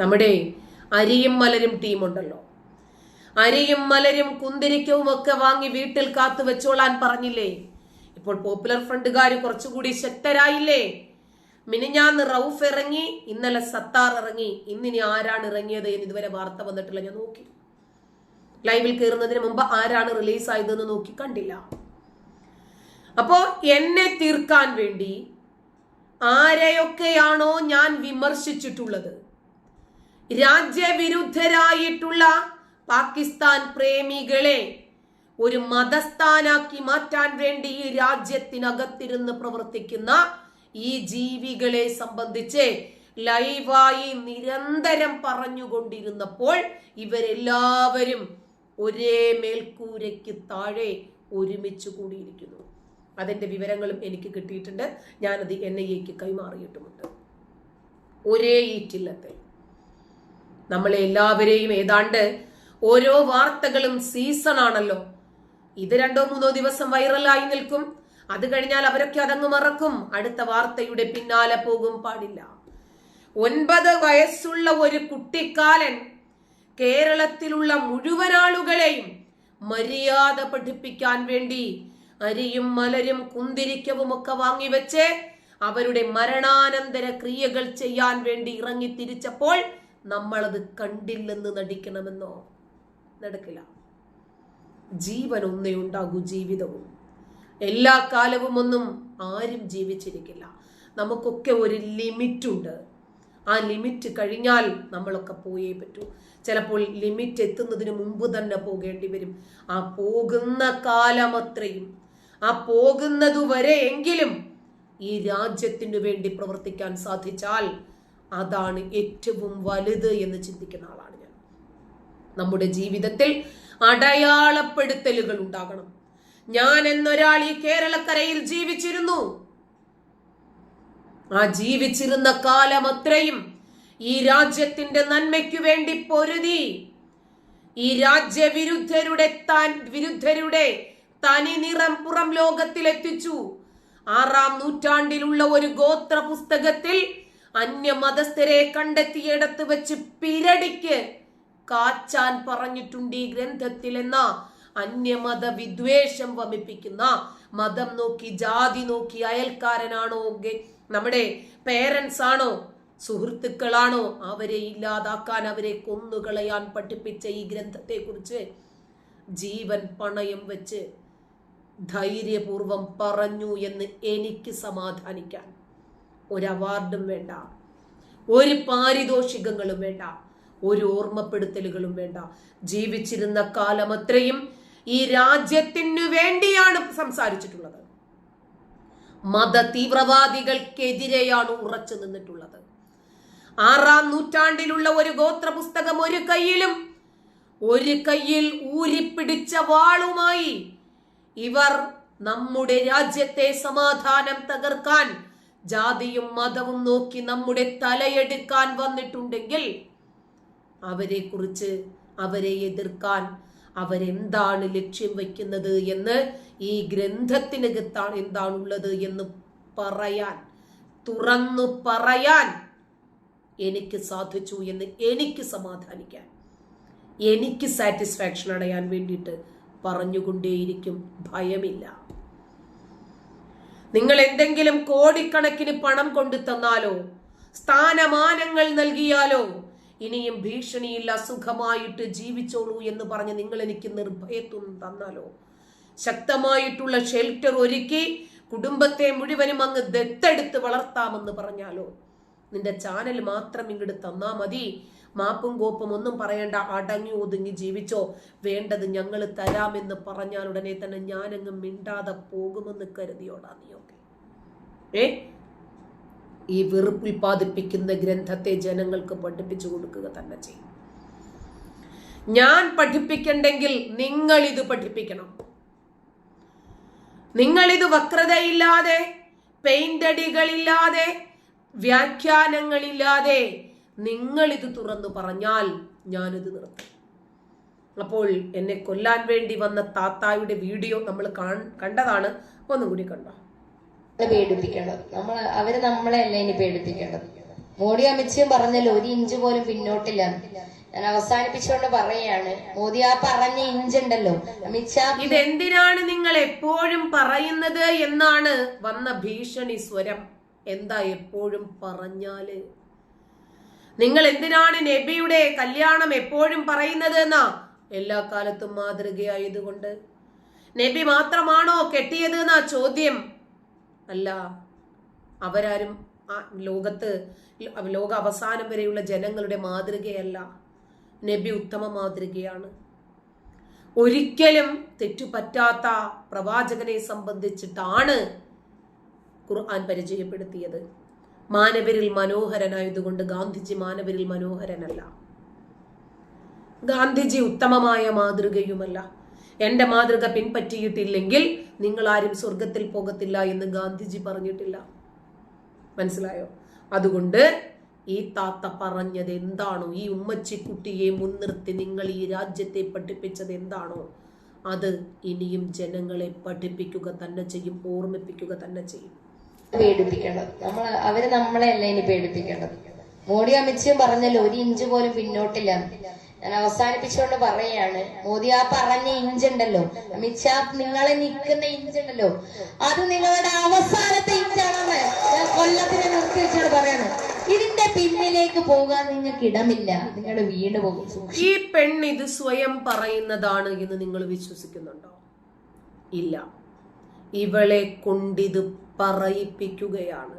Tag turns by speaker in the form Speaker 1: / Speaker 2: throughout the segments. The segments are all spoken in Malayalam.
Speaker 1: നമ്മുടെ അരിയും മലരും ടീമുണ്ടല്ലോ. അരിയും മലരും കുന്തിരിക്കവും ഒക്കെ വാങ്ങി വീട്ടിൽ കാത്തു വെച്ചോളാൻ പറഞ്ഞില്ലേ? ഇപ്പോൾ പോപ്പുലർ ഫ്രണ്ടുകാർ കുറച്ചുകൂടി ശക്തരായില്ലേ? മിനിഞ്ഞാന്ന് റൌഫ് ഇറങ്ങി ഇന്നലെ സത്താർ ഇറങ്ങി ഇന്നിനി ആരാണ് ഇറങ്ങിയത് എന്ന് ഇതുവരെ വാർത്ത വന്നിട്ടില്ല. ഞാൻ നോക്കി. ലൈവിൽ കയറുന്നതിന് മുമ്പ് ആരാണ് റിലീസ് ആയതെന്ന് നോക്കി കണ്ടില്ല. അപ്പോ എന്നെ തീർക്കാൻ വേണ്ടി ആരെയൊക്കെയാണോ ഞാൻ വിമർശിച്ചിട്ടുള്ളത്? രാജ്യവിരുദ്ധരായിട്ടുള്ള പാകിസ്ഥാൻ പ്രേമികളെ ഒരു മതസ്ഥാനാക്കി മാറ്റാൻ വേണ്ടി ഈ രാജ്യത്തിനകത്തിരുന്ന് പ്രവർത്തിക്കുന്ന ഈ ജീവികളെ സംബന്ധിച്ച് ലൈവായി നിരന്തരം പറഞ്ഞുകൊണ്ടിരുന്നപ്പോൾ ഇവരെല്ലാവരും ഒരേ മേൽക്കൂരയ്ക്ക് താഴെ ഒരുമിച്ച് കൂടിയിരിക്കുന്നു. അതിന്റെ വിവരങ്ങളും എനിക്ക് കിട്ടിയിട്ടുണ്ട്. ഞാനത് എൻ ഐ എക്ക് കൈമാറിയിട്ടുമുണ്ട്. ഒരേ ഈറ്റില്ലത്തിൽ നമ്മളെ എല്ലാവരെയും ഏതാണ്ട് ഓരോ വാർത്തകളും സീസൺ ആണല്ലോ ഇത് രണ്ടോ മൂന്നോ ദിവസം വൈറലായി നിൽക്കും. അത് കഴിഞ്ഞാൽ അവരൊക്കെ അതങ്ങ് മറക്കും. അടുത്ത വാർത്തയുടെ പിന്നാലെ പോകും പാടില്ല. ഒൻപത് വയസ്സുള്ള ഒരു കുട്ടിക്കാലൻ കേരളത്തിലുള്ള മുഴുവൻ ആളുകളെയും മര്യാദ പഠിപ്പിക്കാൻ വേണ്ടി അരിയും മലരും കുന്തിരിക്കവും ഒക്കെ വാങ്ങിവെച്ച് അവരുടെ മരണാനന്തര ക്രിയകൾ ചെയ്യാൻ വേണ്ടി ഇറങ്ങി തിരിച്ചപ്പോൾ നമ്മളത് കണ്ടില്ലെന്ന് നടിക്കണമെന്നോ? നടക്കില്ല. ജീവൻ ഒന്നേ ഉണ്ടാകൂ ജീവിതവും. എല്ലാ കാലവും ഒന്നും ആരും ജീവിച്ചിരിക്കില്ല. നമുക്കൊക്കെ ഒരു ലിമിറ്റുണ്ട്. ആ ലിമിറ്റ് കഴിഞ്ഞാൽ നമ്മളൊക്കെ പോയേ പറ്റൂ. ചിലപ്പോൾ ലിമിറ്റ് എത്തുന്നതിന് മുമ്പ് തന്നെ പോകേണ്ടി വരും. ആ പോകുന്ന കാലം അത്രയും. ആ പോകുന്നതുവരെ എങ്കിലും ഈ രാജ്യത്തിനു വേണ്ടി പ്രവർത്തിക്കാൻ സാധിച്ചാൽ അതാണ് ഏറ്റവും വലുത് എന്ന് ചിന്തിക്കുന്ന ആളാണ് ഞാൻ. നമ്മുടെ ജീവിതത്തിൽ അടയാളപ്പെടുത്തലുകൾ ഉണ്ടാകണം. ഞാൻ എന്നൊരാൾ ഈ കേരളക്കരയിൽ ജീവിച്ചിരുന്നു. ആ ജീവിച്ചിരുന്ന കാലം അത്രയും ഈ രാജ്യത്തിന്റെ നന്മയ്ക്കു വേണ്ടി പൊരുതി. ഈ രാജ്യവിരുദ്ധരുടെ താൻ വിരുദ്ധരുടെ തനി നിറം പുറം ലോകത്തിലെത്തിച്ചു. ആറാം നൂറ്റാണ്ടിലുള്ള ഒരു ഗോത്ര പുസ്തകത്തിൽ അന്യമതസ്ഥരെ കണ്ടെത്തിയിടത്ത് വെച്ച് പിരടിക്ക്. കാച്ചാൻ പറഞ്ഞിട്ടുണ്ട് ഈ ഗ്രന്ഥത്തിൽ എന്ന അന്യമത വിദ്വേഷം വമിപ്പിക്കുന്ന. മതം നോക്കി ജാതി നോക്കി അയൽക്കാരനാണോ നമ്മുടെ പേരൻസ് ആണോ സുഹൃത്തുക്കളാണോ അവരെ ഇല്ലാതാക്കാൻ അവരെ കൊന്നുകളയാൻ പഠിപ്പിച്ച ഈ ഗ്രന്ഥത്തെ കുറിച്ച് ജീവൻ പണയം വെച്ച് ധൈര്യപൂർവം പറഞ്ഞു എന്ന് എനിക്ക് സമാധാനിക്കാൻ ഒരു അവാർഡും വേണ്ട. ഒരു പാരിതോഷികങ്ങളും വേണ്ട. ഒരു ഓർമ്മപ്പെടുത്തലുകളും വേണ്ട. ജീവിച്ചിരുന്ന കാലം അത്രയും ഈ രാജ്യത്തിനു വേണ്ടിയാണ് സംസാരിച്ചിട്ടുള്ളത്. മത തീവ്രവാദികൾക്കെതിരെയാണ് ഉറച്ചു നിന്നിട്ടുള്ളത്. ആറാം നൂറ്റാണ്ടിലുള്ള ഒരു ഗോത്ര പുസ്തകം ഒരു കയ്യിലും ഒരു കയ്യിൽ ഊരിപ്പിടിച്ച വാളുമായി ഇവർ നമ്മുടെ രാജ്യത്തെ സമാധാനം തകർക്കാൻ ജാതിയും മതവും നോക്കി നമ്മുടെ തലയെടുക്കാൻ വന്നിട്ടുണ്ടെങ്കിൽ അവരെ കുറിച്ച് അവരെ എതിർക്കാൻ അവരെന്താണ് ലക്ഷ്യം വയ്ക്കുന്നത് എന്ന് ഈ ഗ്രന്ഥത്തിനകത്താണ് എന്താണുള്ളത് എന്ന് പറയാൻ തുറന്നു പറയാൻ എനിക്ക് സാധിച്ചു എന്ന് എനിക്ക് സമാധാനിക്കാൻ എനിക്ക് സാറ്റിസ്ഫാക്ഷൻ അടയാൻ വേണ്ടിയിട്ട് പറഞ്ഞുകൊണ്ടേയിരിക്കും. ഭയമില്ല. നിങ്ങൾ എന്തെങ്കിലും കോടിക്കണക്കിന് പണം കൊണ്ടു തന്നാലോ? സ്ഥാനമാനങ്ങൾ നൽകിയാലോ? ഇനിയും ഭീഷണിയില്ല സുഖമായിട്ട് ജീവിച്ചോളൂ എന്ന് പറഞ്ഞ് നിങ്ങൾ എനിക്ക് നിർഭയത്വം തന്നാലോ? ശക്തമായിട്ടുള്ള ഷെൽട്ടർ ഒരുക്കി കുടുംബത്തെ മുഴുവനും അങ്ങ് ദത്തെടുത്ത് വളർത്താമെന്ന് പറഞ്ഞാലോ? നിന്റെ ചാനൽ മാത്രം ഇങ്ങോട്ട് തന്നാ മതി. മാപ്പും കോപ്പും ഒന്നും പറയേണ്ട അടങ്ങി ഒതുങ്ങി ജീവിച്ചോ? വേണ്ടത് ഞങ്ങൾ തരാമെന്ന് പറഞ്ഞാൽ ഉടനെ തന്നെ ഞാനങ്ങ് മിണ്ടാതെ പോകുമെന്ന് കരുതിയോടാ നീയൊക്കെ ഏ? ഈ വെറുപ്പുൽപാദിപ്പിക്കുന്ന ഗ്രന്ഥത്തെ ജനങ്ങൾക്ക് പഠിപ്പിച്ചു കൊടുക്കുക തന്നെ ചെയ്യും. ഞാൻ പഠിപ്പിക്കണ്ടെങ്കിൽ നിങ്ങൾ ഇത് പഠിപ്പിക്കണം. നിങ്ങൾ ഇത് വക്രതയില്ലാതെ പെയിന്റടികളില്ലാതെ വ്യാഖ്യാനങ്ങളില്ലാതെ നിങ്ങൾ ഇത് തുറന്നു പറഞ്ഞാൽ ഞാനിത് നിർത്തും. അപ്പോൾ എന്നെ കൊല്ലാൻ വേണ്ടി വന്ന താത്തായുടെ വീഡിയോ നമ്മൾ കണ്ടതാണ്. ഒന്നും കൂടി കണ്ടോ?
Speaker 2: പേടിപ്പിക്കണം നമ്മൾ അവർ നമ്മളെ അല്ല ഇനി പേടിപ്പിക്കേണ്ടത്? മോദി അമിത്ഷയും പറഞ്ഞല്ലോ ഒരു ഇഞ്ച് പോലും പിന്നോട്ടില്ല. ഞാൻ അവസാനിപ്പിച്ചുകൊണ്ട് പറയാണ് മോദി ആ പറഞ്ഞ ഇഞ്ച് ഉണ്ടല്ലോ അമിത്ഷാ
Speaker 1: ഇതെന്തിനാണ് നിങ്ങൾ എപ്പോഴും പറയുന്നത് എന്നാണ് വന്ന ഭീഷണി സ്വരം. എന്താ എപ്പോഴും പറഞ്ഞാൽ? നിങ്ങൾ എന്തിനാണ് നബിയുടെ കല്യാണം എപ്പോഴും പറയുന്നത് എന്നാ? എല്ലാ കാലത്തും മാതൃകയായതുകൊണ്ട്. നബി മാത്രമാണോ കെട്ടിയത് എന്നാ ചോദ്യം. അല്ല അവരാരും ആ ലോകത്ത് ലോക അവസാനം വരെയുള്ള ജനങ്ങളുടെ മാതൃകയല്ല. നബി ഉത്തമ മാതൃകയാണ്. ഒരിക്കലും തെറ്റുപറ്റാത്ത പ്രവാചകനെ സംബന്ധിച്ചിട്ടാണ് ഖുർആൻ പരിചയപ്പെടുത്തിയത്. മാനവരിൽ മനോഹരനായതുകൊണ്ട് ഗാന്ധിജി മാനവരിൽ മനോഹരനല്ല. ഗാന്ധിജി ഉത്തമമായ മാതൃകയുമല്ല. എന്റെ മാതൃക പിൻപറ്റിയിട്ടില്ലെങ്കിൽ നിങ്ങൾ ആരും സ്വർഗത്തിൽ പോകത്തില്ല എന്ന് ഗാന്ധിജി പറഞ്ഞിട്ടില്ല. മനസ്സിലായോ? അതുകൊണ്ട് ഈ താത്ത പറഞ്ഞത് എന്താണോ? ഈ ഉമ്മച്ചിക്കുട്ടിയെ മുൻനിർത്തി നിങ്ങൾ ഈ രാജ്യത്തെ പഠിപ്പിച്ചത് എന്താണോ? അത് ഇനിയും ജനങ്ങളെ പഠിപ്പിക്കുക തന്നെ ചെയ്യും ഓർമ്മിപ്പിക്കുക തന്നെ ചെയ്യും.
Speaker 2: പേടിപ്പിക്കേണ്ടത്. നമ്മൾ അവർ നമ്മളെ അല്ല ഇനി പേടിപ്പിക്കേണ്ടത്. മോഡി അമിത്ഷയും പറഞ്ഞല്ലോ ഒരു ഇഞ്ച് പോലും പിന്നോട്ടില്ല. ഞാൻ അവസാനിപ്പിച്ചുകൊണ്ട് പറയാണ് മോദി ആ പറഞ്ഞ ഇഞ്ച് ഉണ്ടല്ലോ അമിത്ഷാ നിങ്ങളെ നിൽക്കുന്ന ഇഞ്ച് ഉണ്ടല്ലോ അത് നിങ്ങളുടെ അവസാനത്തെ ഇഞ്ചാണെന്ന് ഞാൻ കൊല്ലത്തിനെ നിർത്തി വെച്ചോട് പറയാണ്. ഇതിന്റെ പിന്നിലേക്ക് പോകാൻ നിങ്ങൾക്ക് ഇടമില്ല. നിങ്ങളുടെ വീട് പോകും.
Speaker 1: ഈ പെണ്ണ് ഇത് സ്വയം പറയുന്നതാണ് എന്ന് നിങ്ങൾ വിശ്വസിക്കുന്നുണ്ടോ? ഇല്ല. ഇവളെ കൊണ്ടിത് പറയിപ്പിക്കുകയാണ്.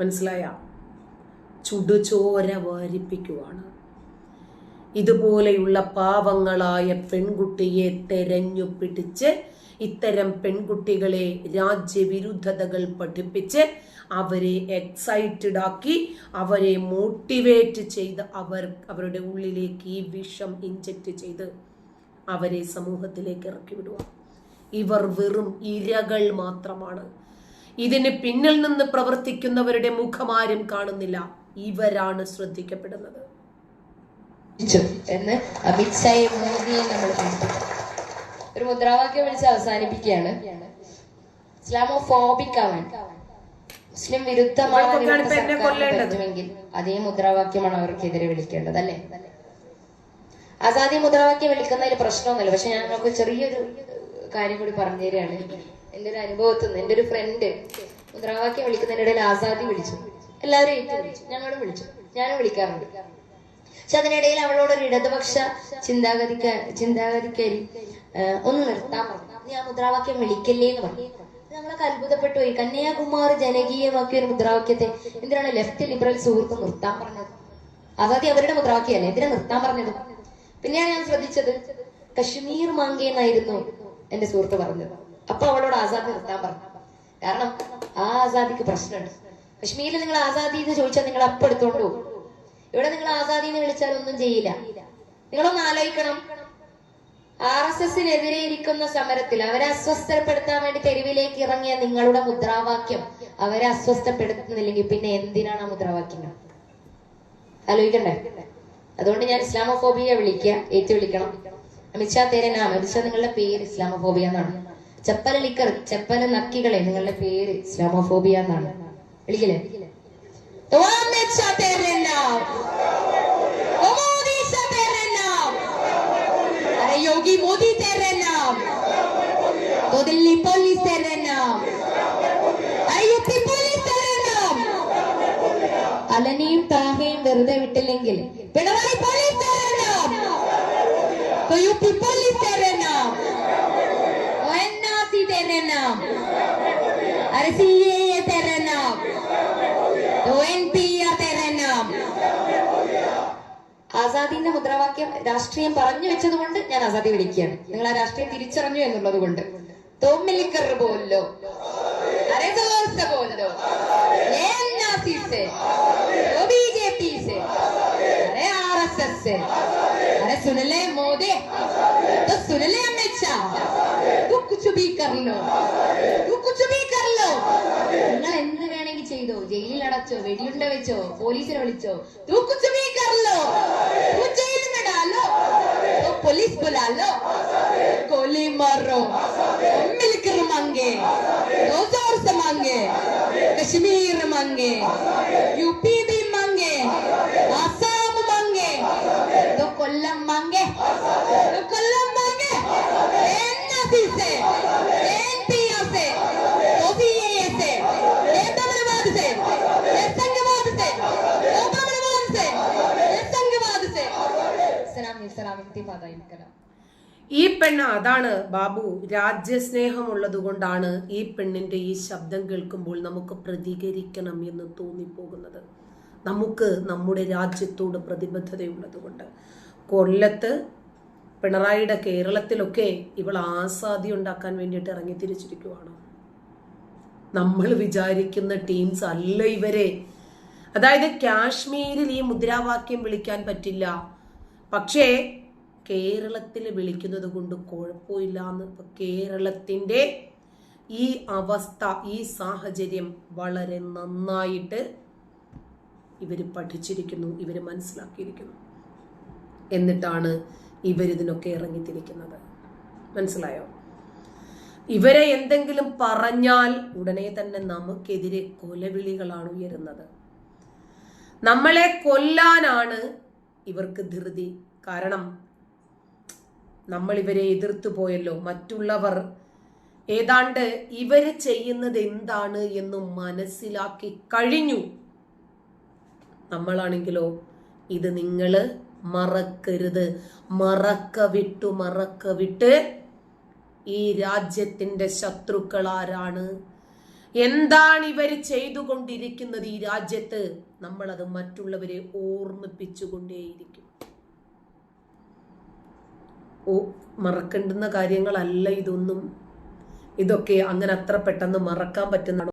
Speaker 1: മനസ്സിലായ? ചുടുചോര വാരിപ്പിക്കുവാണ്. ഇതുപോലെയുള്ള പാവങ്ങളായ പെൺകുട്ടിയെ തെരഞ്ഞു പിടിച്ച് ഇത്തരം പെൺകുട്ടികളെ രാജ്യവിരുദ്ധതകൾ പഠിപ്പിച്ച് അവരെ എക്സൈറ്റഡ് ആക്കി അവരെ മോട്ടിവേറ്റ് ചെയ്ത് അവർ അവരുടെ ഉള്ളിലേക്ക് ഈ വിഷം ഇഞ്ചക്ട് ചെയ്ത് അവരെ സമൂഹത്തിലേക്ക് ഇറക്കി വിടുക ഇവർ വെറും ഇരകൾ മാത്രമാണ്. ഇതിന് പിന്നിൽ നിന്ന് പ്രവർത്തിക്കുന്നവരുടെ മുഖമാരും കാണുന്നില്ല. ഇവരാണ് ശ്രദ്ധിക്കപ്പെടുന്നത്.
Speaker 2: എന്ന് അമിത്ഷായെ മോദിയെ നമ്മൾ ഒരു മുദ്രാവാക്യം വിളിച്ച് അവസാനിപ്പിക്കുകയാണ്. ഇസ്ലാമോഫോബിക് ആവാൻ. മുസ്ലിം വിരുദ്ധമാണ് അതേ മുദ്രാവാക്യമാണ് അവർക്കെതിരെ വിളിക്കേണ്ടത് അല്ലേ ആസാദി മുദ്രാവാക്യം വിളിക്കുന്നതിൽ പ്രശ്നമൊന്നുമില്ല. പക്ഷെ ഞങ്ങൾക്ക് ചെറിയൊരു കാര്യം കൂടി പറഞ്ഞു തരികയാണ് എന്റെ ഒരു അനുഭവത്തിൽ നിന്ന് എന്റെ ഒരു ഫ്രണ്ട് മുദ്രാവാക്യം വിളിക്കുന്നതിനിടയിൽ ആസാദി വിളിച്ചു. എല്ലാവരും ഏറ്റവും വിളിച്ചു. ഞങ്ങളും വിളിച്ചു. ഞാനും വിളിക്കാറുണ്ട്. പക്ഷെ അതിനിടയിൽ അവളോട് ഒരു ഇടതുപക്ഷ ചിന്താഗതിക്ക ചിന്താഗതിക്കാരി ഒന്ന് നിർത്താൻ പറഞ്ഞു ആ മുദ്രാവാക്യം വിളിക്കല്ലേ എന്ന് പറഞ്ഞു നമ്മളൊക്കെ അത്ഭുതപ്പെട്ടു പോയി. കന്യാകുമാർ ജനകീയമാക്കിയ ഒരു മുദ്രാവാക്യത്തെ എന്തിനാണ് ലെഫ്റ്റ് ലിബറൽ സുഹൃത്ത് നിർത്താൻ പറഞ്ഞത്? ആസാദി അവരുടെ മുദ്രാവാക്യമല്ലേ? എന്തിനാ നിർത്താൻ പറഞ്ഞത്? പിന്നെയാണ് ഞാൻ ശ്രദ്ധിച്ചത്. കശ്മീർ മാങ്കേ എന്നായിരുന്നു എന്റെ സുഹൃത്ത് പറഞ്ഞത്. അപ്പൊ അവളോട് ആസാദി നിർത്താൻ പറഞ്ഞു. കാരണം ആ ആസാദിക്ക് പ്രശ്നമുണ്ട്. കശ്മീരിൽ നിങ്ങൾ ആസാദി എന്ന് ചോദിച്ചാൽ നിങ്ങൾ അപ്പം എടുത്തോണ്ട് പോകും. ഇവിടെ നിങ്ങൾ ആസാദി എന്ന് വിളിച്ചാൽ ഒന്നും ചെയ്യില്ല. നിങ്ങളൊന്ന് ആലോചിക്കണം. ആർ എസ് എസിനെതിരെ ഇരിക്കുന്ന സമരത്തിൽ അവരെ അസ്വസ്ഥപ്പെടുത്താൻ വേണ്ടി തെരുവിലേക്ക് ഇറങ്ങിയ നിങ്ങളുടെ മുദ്രാവാക്യം അവരെ അസ്വസ്ഥപ്പെടുത്തുന്നില്ലെങ്കിൽ പിന്നെ എന്തിനാണ് ആ മുദ്രാവാക്യങ്ങൾ? ആലോചിക്കണ്ടേ? അതുകൊണ്ട് ഞാൻ ഇസ്ലാമോഫോബിയ വിളിക്കുക ഏറ്റു വിളിക്കണം അമിത്ഷാ തേരെ നാം അമിത്ഷാ നിങ്ങളുടെ പേര് ഇസ്ലാമോഫോബിയ എന്നാണ് ചെപ്പല ലിക്കർ ചെപ്പല നക്കികളെ നിങ്ങളുടെ പേര് ഇസ്ലാമോഫോബിയ എന്നാണ് വിളിക്കില്ലേ तो अमित शाह तेरे नाम ओ मोदी शाह तेरे नाम अरे योगी मोदी तेरे नाम तो दिल्ली पुलिस तेरे नाम अरे यूपी पुलिस तेरे नाम അലനിയും താഹയും വെറുതെ വിട്ടില്ലെങ്കിൽ പിണറായി പോലീസ് तेरे नाम Do you people live there now? ONRC there now? RCA there now? ONPR there now? ആസാദിന്റെ മുദ്രാവാക്യം രാഷ്ട്രീയം പറഞ്ഞു വെച്ചത് കൊണ്ട് ഞാൻ ആസാദി വിളിക്കുകയാണ് നിങ്ങൾ ആ രാഷ്ട്രീയം തിരിച്ചറിഞ്ഞു എന്നുള്ളത് കൊണ്ട് തോമ്മിലിക്കർ പോലോ അരസോർസ പോലോ B J P R S S सुन ले मोदी तो सुन ले अमित शाह तू कुछ भी कर लो तू कुछ भी कर लो നിങ്ങൾ എന്ത് വേണമെങ്കിൽ ചെയ്തോ ജയിലിൽ അടച്ചോ വെടിയുണ്ട വെച്ചോ പോലീസിനെ വിളിച്ചോ തൂ കുച്ച് ഭീ കർ ലോ തൂ ജയിൽ में डालो तो पुलिस बुला लो गोली मारो मिलकर मांगे दो जोर से मांगे കശ്മീർ മങ്ങേ യു സത്യപാത
Speaker 1: ഈ പെണ്ണ് അതാണ് ബാബു. രാജ്യസ്നേഹമുള്ളതുകൊണ്ടാണ് ഈ പെണ്ണിന്റെ ഈ ശബ്ദം കേൾക്കുമ്പോൾ നമുക്ക് പ്രതികരിക്കണം എന്ന് തോന്നിപ്പോകുന്നത്. നമുക്ക് നമ്മുടെ രാജ്യത്തോട് പ്രതിബദ്ധതയുള്ളതുകൊണ്ട്. കൊല്ലത്ത് പിണറായിയുടെ കേരളത്തിലൊക്കെ ഇവൾ ആസാദി ഉണ്ടാക്കാൻ വേണ്ടിയിട്ട് ഇറങ്ങി തിരിച്ചിരിക്കുവാണ്. നമ്മൾ വിചാരിക്കുന്ന ടീംസ് അല്ല ഇവരെ. അതായത് കാശ്മീരിൽ ഈ മുദ്രാവാക്യം വിളിക്കാൻ പറ്റില്ല. പക്ഷേ കേരളത്തിൽ വിളിക്കുന്നത് കൊണ്ട് കുഴപ്പമില്ല എന്ന് ഇപ്പം കേരളത്തിന്റെ ഈ അവസ്ഥ ഈ സാഹചര്യം വളരെ നന്നായിട്ട് ഇവർ പഠിച്ചിരിക്കുന്നു ഇവർ മനസ്സിലാക്കിയിരിക്കുന്നു. എന്നിട്ടാണ് ഇവരിതിനൊക്കെ ഇറങ്ങിത്തിരിക്കുന്നത്. മനസ്സിലായോ? ഇവരെ എന്തെങ്കിലും പറഞ്ഞാൽ ഉടനെ തന്നെ നമുക്കെതിരെ കൊലവിളികളാണ് ഉയരുന്നത്. നമ്മളെ കൊല്ലാനാണ് ഇവർക്ക് ധൃതി. കാരണം നമ്മൾ ഇവരെ എതിർത്തു പോയല്ലോ. മറ്റുള്ളവർ ഏതാണ്ട് ഇവർ ചെയ്യുന്നത് എന്താണ് എന്ന് മനസ്സിലാക്കി കഴിഞ്ഞു. നമ്മളാണെങ്കിലോ ഇത് നിങ്ങൾ മറക്കരുത്. മറക്ക വിട്ടു മറക്ക വിട്ട് ഈ രാജ്യത്തിന്റെ ശത്രുക്കൾ ആരാണ്? എന്താണ് ഇവർ ചെയ്തുകൊണ്ടിരിക്കുന്നത് ഈ രാജ്യത്ത്? നമ്മളത് മറ്റുള്ളവരെ ഓർമ്മിപ്പിച്ചുകൊണ്ടേയിരിക്കും. മറക്കേണ്ടുന്ന കാര്യങ്ങളല്ല ഇതൊന്നും. ഇതൊക്കെ അങ്ങനെ അത്ര പെട്ടെന്ന് മറക്കാൻ പറ്റുന്നതാണോ?